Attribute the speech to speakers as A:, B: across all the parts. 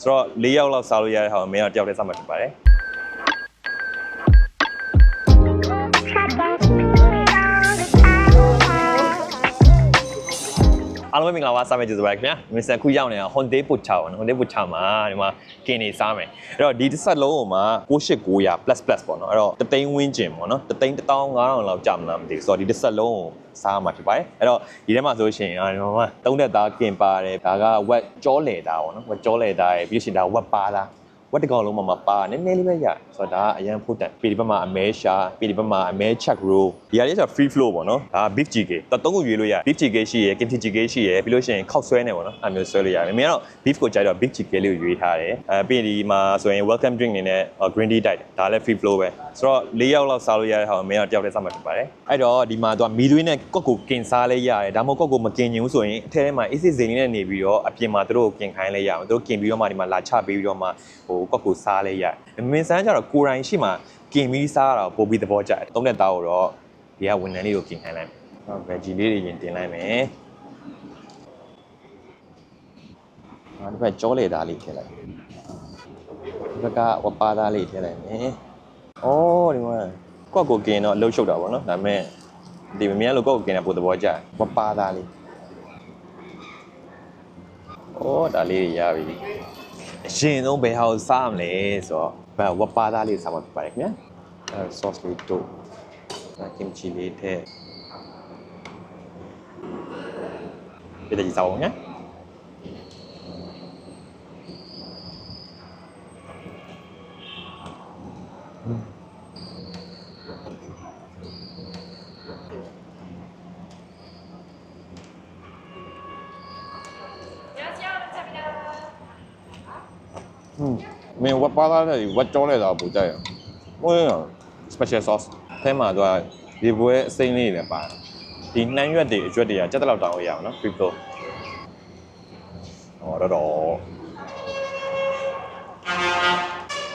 A: ဆိုတော့၄ယောက်လောက်စားလို့ရတဲ့ဟာကိုမင်းတော့တယောက်တည်းစားမှဖြစ်ပါတယ် အားလုံးပဲမင်္ဂလာပါစားမယ်ကျေးဇူးပါခင်ဗျာမစ္စတာခုရောက်နေတာ Honda Pucha ပါနော် Honda Pucha မှာဒီမှာကင်နေစားမယ်အဲ့တော့ဒီတစ်ဆက်လုံးကိုမှ6900 plus plus ပေါ့နော်အဲ့တော့တသိန်းဝင်းကျင်ပေါ့နော်တသိန်း15000လောက်ကြာမလားမသိဘူးဆိုတော့ဒီတစ်ဆက်လုံးကိုစားမှာဖြစ်ပါတယ်အဲ့တော့ဒီထဲမှာဆိုလို့ရှိရင်အာဒီမှာသုံးသက်သားကင်ပါတယ်ဒါကဝက်ကြောလေသားပေါ့နော်ဝက်ကြောလေသားရယ်ပြီးရှင်ဒါဝက်ပါသား ဝက်တကောင်လုံးမှာမပါနည်းနည်းလေးပဲရဆိုတော့ဒါကအရန်ဖို့တန်ပြီးဒီဘက်မှာအမဲရှာပြီးဒီဘက်မှာအမဲ check roll ဒီဟာလေးဆို free flow ပေါ့နော်ဒါ beef GK တော့သုံးခုရွေးလို့ရ beef GK ရှိရယ် kimchi GK ရှိရယ်ပြီးလို့ရှိရင်ခောက်ဆွဲနေပေါ့နော်အဲ့မျိုးဆွဲလို့ရတယ်မင်းကတော့ beef ကိုကြိုက်တော့ beef GK လေးကိုရွေးထားတယ်အဲပြီးရင်ဒီမှာဆိုရင် welcome drink အနေနဲ့ green tea တိုက်တယ်ဒါလည်း free flow ပဲဆိုတော့၄ယောက်လောက်စားလို့ရတဲ့ဟာကိုမင်းကတော့တယောက်တည်းစားမှဖြစ်ပါတယ်အဲ့တော့ဒီမှာသူကမီသွေးနဲ့ကော့ကိုကင်စားလဲရတယ်ဒါမှမဟုတ်ကော့ကိုမကင်ချင်ဘူးဆိုရင်အထဲထဲမှာ AC ဇိန်လေးနဲ့နေပြီးတော့အပြင်မှာသူတို့ကိုကင်ခိုင်းလဲရအောင်သူတို့ကင်ပြီးတော့မှဒီမှာလာချပေးပြီးတော့မှဟိုကော့ကိုစားလဲရတယ်မင်းစမ်းကြတော့ကိုယ်တိုင်ရှိမှကင်ပြီးစားတာကိုပို့ပြီးသဘောကျတယ်သုံးတဲ့သားကိုတော့ဒီကဝန်ထမ်းလေးကိုကင်ခိုင်းလိုက်မယ်ဟော veggie လေးတွေရင်တင်လိုက်မယ်ဟာဒီဘက်ကြောလေသားလေးထည့်လိုက်ဒီဘက်ကဝပါသားလေးထည့်လိုက်မယ်ဩဒီမှာကော့ကိုကင်တော့လှုပ်ရှုပ်တာပေါ့နော်ဒါပေမဲ့ဒီမင်းကလို့ကော့ကိုကင်တာပို့သဘောကျတယ်ဝပါသားလေးဩဒါလေးတွေရပြီ အရင်ဆုံးဘယ်ဟာကိုစားမလဲဆိုတော့ဘယ်ဝက်ပါသားလေးစားမှာဖြစ်ပါတယ်ခင်ဗျာအဲ sauce လေးတို့ဒါ kimchi လေးထည့်ပြည့်တဲ့ကြီးစားအောင်ညာ อืมမင်းဝက်ပါသားလေးဝက်ကြောလိုက်တာပူကြရဟို special sauce အဲမှာသူကဒီပွဲအစိမ့်လေးတွေလည်းပါတယ်ဒီနှမ်းရွက်တွေအရွက်တွေကကြက်တလောက်တောင်းလို့ရအောင်နော် free flow ဟောတော့တော့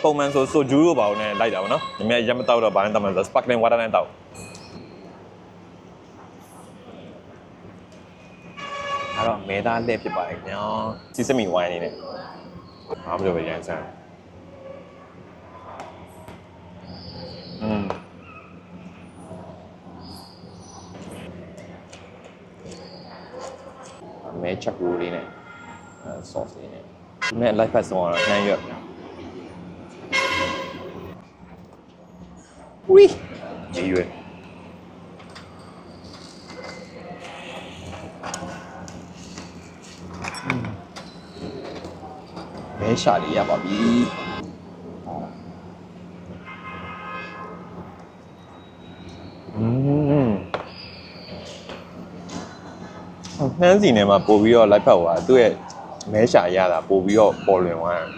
A: ပုံမှန်ဆိုဆိုဂျူးတို့ပါဦးနဲ့လိုက်တာပေါ့နော်။ဒီမြရက်မတောက်တော့ဘာနဲ့တောက်မှာဆို sparkling water နဲ့တောက်။အဲ့တော့မဲသားလက်ဖြစ်ပါတယ်ခင်ဗျာ။စီစမီဝိုင်းအနေနဲ့။ အားမလို့ပဲရန်စမ်း။อืมမဲချက်ကူလေးနဲ့အဲ sauce လေးနဲ့ဒီမဲ့ live pass ဆုံးကတော့နှ မ်းရွက်ဝီကြီးရွယ်မဲရှာလေးရပါပြီอืมနှမ်းစီနေမှာပို့ပြီးတော့ live ဖတ်သွားသူ့ရဲ့မဲရှာရတာပို့ပြီးတော့ပေါ်လွင်သွားတယ်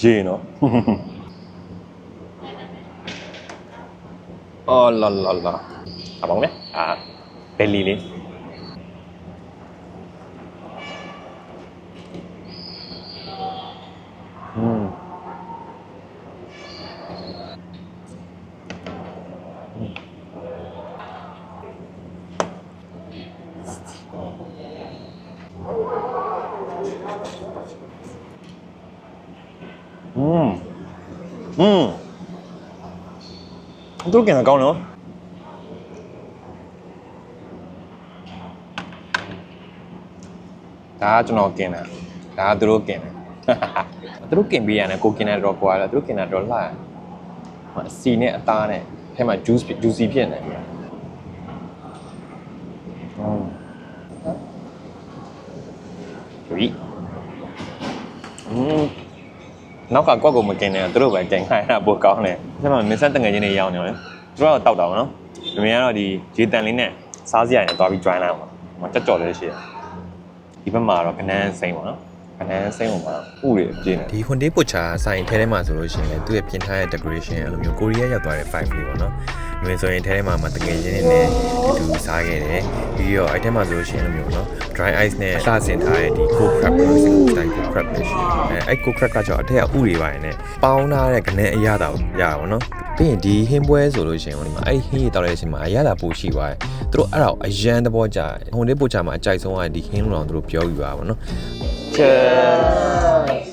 A: ရေနော် Oh la la la. Abang meh? Ah, belly ni. Hmm. 음. 음. သူတို့ကင်တာကောင်းနော်ဒါကကျွန်တော်ကင်တာဒါကသူတို့ကင်တယ်သူတို့ကင်ပေးရတယ်ကိုကင်တာတော့ကွာတယ်သူတို့ကင်တာတော့လှတယ်ဟိုအစီနဲ့အသားနဲ့အဲမှာ juice juicy ဖြစ်နေတယ်อืมဒီ နောက်ကကောက်ကိုမกินနဲ့သူတို့ပဲกินခိုင်းတာပိုကောင်းတယ်။ဒါမှမင်းဆက်တငယ်ချင်းတွေရောင်းနေတယ်။သူတို့ကတော့တောက်တာပါနော်။ဒီမင်းကတော့ဒီရေတန်လေးနဲ့စားစရာနဲ့တွားပြီး join လိုက်အောင်။မတက်ကြော်လေးရှိတယ်။ဒီဘက်မှာတော့ကနန်းစိမ့်ပါနော်။ ကနန်းစိမ့်ပေါ်မှာဥတွေအပြည့်နေ
B: ဒီ Hyundai Porsche ဆိုင်ထဲထဲမှာဆိုလို့ရှိရင်လည်းသူ့ရဲ့ပြင်ထားတဲ့ decoration အဲ့လိုမျိုးကိုရီးယားရောက်သွားတဲ့ five လေးပေါ့နော်။မြင်ဆိုရင်ထဲထဲမှာမတကယ်ချင်းနဲ့အတူစားခဲ့တယ်။ပြီးတော့အဲ့ထဲမှာဆိုလို့ရှိရင်အဲ့လိုမျိုးနော် dry ice နဲ့အလှဆင်ထားတဲ့ဒီ cold crab လို့ single style cold crab ပဲရှိတယ်။အဲအဲ့ cold crab ကကြောင့်အထက်ကဥတွေပါရင်ねပေါင်းထားတဲ့ကနေအရသာကိုရတာပေါ့နော်။ပြီးရင်ဒီဟင်းပွဲဆိုလို့ရှိရင်ဟိုဒီမှာအဲ့ဒီဟင်းကြီးတောက်တဲ့အချိန်မှာအရသာပိုရှိသွားတယ်သူတို့အဲ့ဒါကိုအရန်သဘောကျတယ်ဟိုနေ့ပို့ချမှာအကြိုက်ဆုံးကဒီဟင်းလုံးအောင်သူတို့ပြောယူတာပါနော်
A: Cheers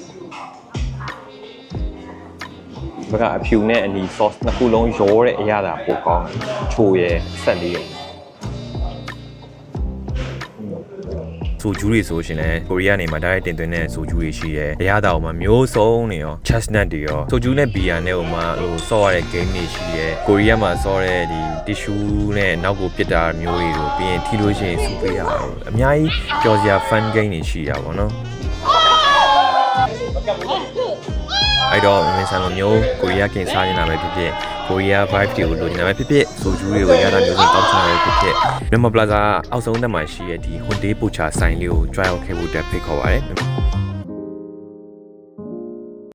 A: ဘကအဖြူနဲ့အနီ sauce နှစ်ခုလုံးရောတဲ့အရာသာပိုကောင်းတယ်ချိုရယ်ဆက်လေးရယ်
B: ဆိုဂျူးတွေဆိုရှင်လဲကိုရီးယားနေမှာဒါရိုက်တင်သွင်းတဲ့ဆိုဂျူးတွေရှိတယ်။အရသာဟိုမှာမျိုးစုံနေရော chestnut တွေရောဆိုဂျူးနဲ့ဘီယာနဲ့ဟိုမှာဟိုဆော့ရတဲ့ game တွေရှိတယ်။ကိုရီးယားမှာဆော့တဲ့ဒီ tissue နဲ့နောက်ကိုပစ်တာမျိုးတွေတို့ပြီးရင်ထီလို့ရှိရင်စူပေးရအောင်အများကြီးပျော်စရာ fun game တွေရှိတာပေါ့နော်။အဲ့တော့မင်းဆန်လိုမျိုးကိုရီးယားကင်စားနေတာပဲဖြစ်ဖြစ် ကိုရီးယား vibe တွေကိုလိုချင်တာပဲဖြစ်ဖြစ်ဆိုဂျူးတွေကိုရတာမျိုးစုံတောက်ချတာပဲဖြစ်ဖြစ်မြန်မာပလာဇာအောက်ဆုံးတက်မှာရှိတဲ့ဒီ Hyundai Pocha ဆိုင်လေးကို try out ခဲ့ဖို့တက်ဖိတ်ခေါ်ပါတယ်